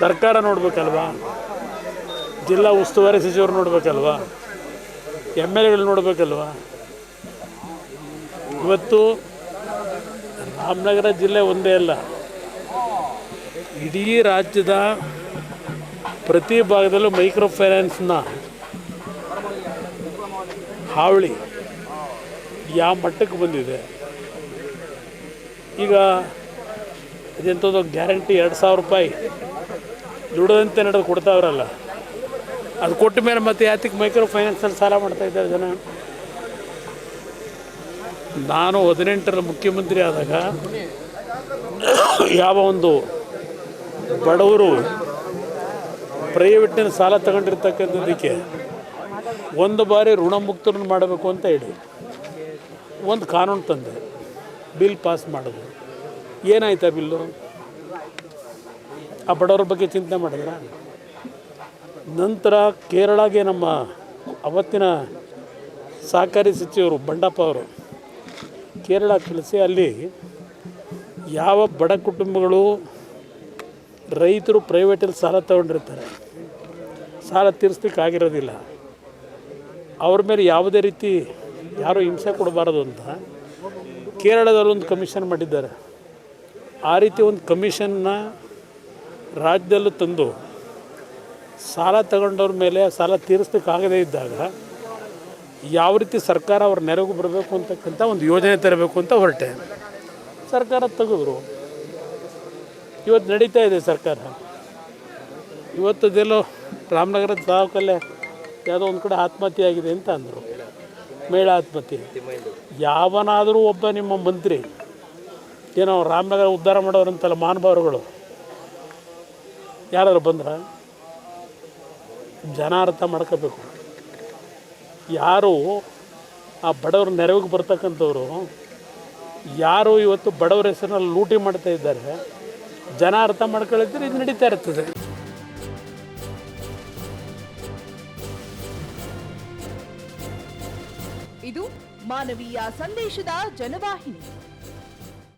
ಸರ್ಕಾರ ನೋಡ್ಬೇಕಲ್ವಾ? ಜಿಲ್ಲಾ ಉಸ್ತುವಾರಿ ಸಚಿವರು ನೋಡಬೇಕಲ್ವಾ? ಎಂ ಎಲ್ ಎಗಳು ನೋಡ್ಬೇಕಲ್ವಾ? ಇವತ್ತು ರಾಮನಗರ ಜಿಲ್ಲೆ ಒಂದೇ ಅಲ್ಲ. ಇಡೀ ರಾಜ್ಯದ ಪ್ರತಿ ಭಾಗದಲ್ಲೂ ಮೈಕ್ರೋ ಫೈನಾನ್ಸ್ನ ಹಾವಳಿ ಯಾವ ಮಟ್ಟಕ್ಕೆ ಬಂದಿದೆ? ಈಗ ಅದೆಂಥದ್ದು ಗ್ಯಾರಂಟಿ ಎರಡು ಸಾವಿರ ರೂಪಾಯಿ ದುಡದಂತೆ ನಡೆದು ಕೊಡ್ತಾವ್ರಲ್ಲ ಅದು ಕೊಟ್ಟ ಮೇಲೆ ಮತ್ತೆ ಯಾತಕ್ಕೆ ಮೈಕ್ರೋ ಫೈನಾನ್ಸಲ್ಲಿ ಸಾಲ ಮಾಡ್ತಾ ಇದ್ದಾರೆ ಜನ? ನಾನು ಹದಿನೆಂಟರ ಮುಖ್ಯಮಂತ್ರಿ ಆದಾಗ ಯಾವ ಒಂದು ಬಡವರು ಪ್ರೈವೇಟ್ನ ಸಾಲ ತಗೊಂಡಿರ್ತಕ್ಕಂಥದ್ದಕ್ಕೆ ಒಂದು ಬಾರಿ ಋಣಮುಕ್ತರನ್ನು ಮಾಡಬೇಕು ಅಂತ ಹೇಳಿ ಒಂದು ಕಾನೂನು ತಂದೆ. ಬಿಲ್ ಪಾಸ್ ಮಾಡೋದು ಏನಾಯ್ತಾ ಬಿಲ್ಲು? ಆ ಬಡವ್ರ ಬಗ್ಗೆ ಚಿಂತನೆ ಮಾಡಿದ್ರ? ನಂತರ ಕೇರಳಗೆ ನಮ್ಮ ಅವತ್ತಿನ ಸಹಕಾರಿ ಸಚಿವರು ಬಂಡಪ್ಪ ಅವರು, ಕೇರಳ ಕಳಿಸಿ ಅಲ್ಲಿ ಯಾವ ಬಡ ಕುಟುಂಬಗಳು ರೈತರು ಪ್ರೈವೇಟಲ್ಲಿ ಸಾಲ ತಗೊಂಡಿರ್ತಾರೆ, ಸಾಲ ತೀರಿಸ್ಲಿಕ್ಕೆ ಆಗಿರೋದಿಲ್ಲ. ಅವ್ರ ಮೇಲೆ ಯಾವುದೇ ರೀತಿ ಯಾರೂ ಹಿಂಸೆ ಕೊಡಬಾರದು ಅಂತ ಕೇರಳದಲ್ಲೊಂದು ಕಮಿಷನ್ ಮಾಡಿದ್ದಾರೆ. ಆ ರೀತಿ ಒಂದು ಕಮಿಷನ್ನ ರಾಜ್ಯದಲ್ಲೂ ತಂದು ಸಾಲ ತಗೊಂಡವ್ರ ಮೇಲೆ ಸಾಲ ತೀರಿಸ್ಲಿಕ್ಕಾಗದೇ ಇದ್ದಾಗ ಯಾವ ರೀತಿ ಸರ್ಕಾರ ಅವ್ರ ನೆರವು ಬರಬೇಕು ಅಂತಕ್ಕಂಥ ಒಂದು ಯೋಜನೆ ತರಬೇಕು ಅಂತ ಹೊರಟೆ. ಸರ್ಕಾರ ತೆಗೆದ್ರು. ಇವತ್ತು ನಡೀತಾ ಇದೆ ಸರ್ಕಾರ. ಇವತ್ತದೆಲ್ಲೋ ರಾಮನಗರದ ತಾಲೂಕಲ್ಲೇ ಯಾವುದೋ ಒಂದು ಕಡೆ ಆತ್ಮಹತ್ಯೆ ಆಗಿದೆ ಅಂತ ಅಂದರು. ಮಹಿಳಾ ಆತ್ಮಹತ್ಯೆ. ಯಾವನಾದರೂ ಒಬ್ಬ ನಿಮ್ಮ ಮಂತ್ರಿ, ಏನೋ ರಾಮನಗರ ಉದ್ಧಾರ ಮಾಡೋರಂತಲ್ಲ ಮಹಾನುಭಾವರುಗಳು ಯಾರಾದ್ರು ಬಂದ್ರ ಜನ ಅರ್ಥ ಮಾಡ್ಕೋಬೇಕು. ಯಾರು ಆ ಬಡವ್ರ ನೆರವಿಗೆ ಬರ್ತಕ್ಕಂಥವ್ರು, ಯಾರು ಇವತ್ತು ಬಡವರ ಹೆಸರಿನಲ್ಲಿ ಲೂಟಿ ಮಾಡ್ತಾ ಇದ್ದಾರೆ, ಜನ ಅರ್ಥ ಮಾಡ್ಕೊಳ್ಳಿದ್ರೆ ಇದು ನಡೀತಾ ಇರ್ತದೆ. ಇದು ಮಾನವೀಯ ಸಂದೇಶದ ಜನವಾಹಿನಿ.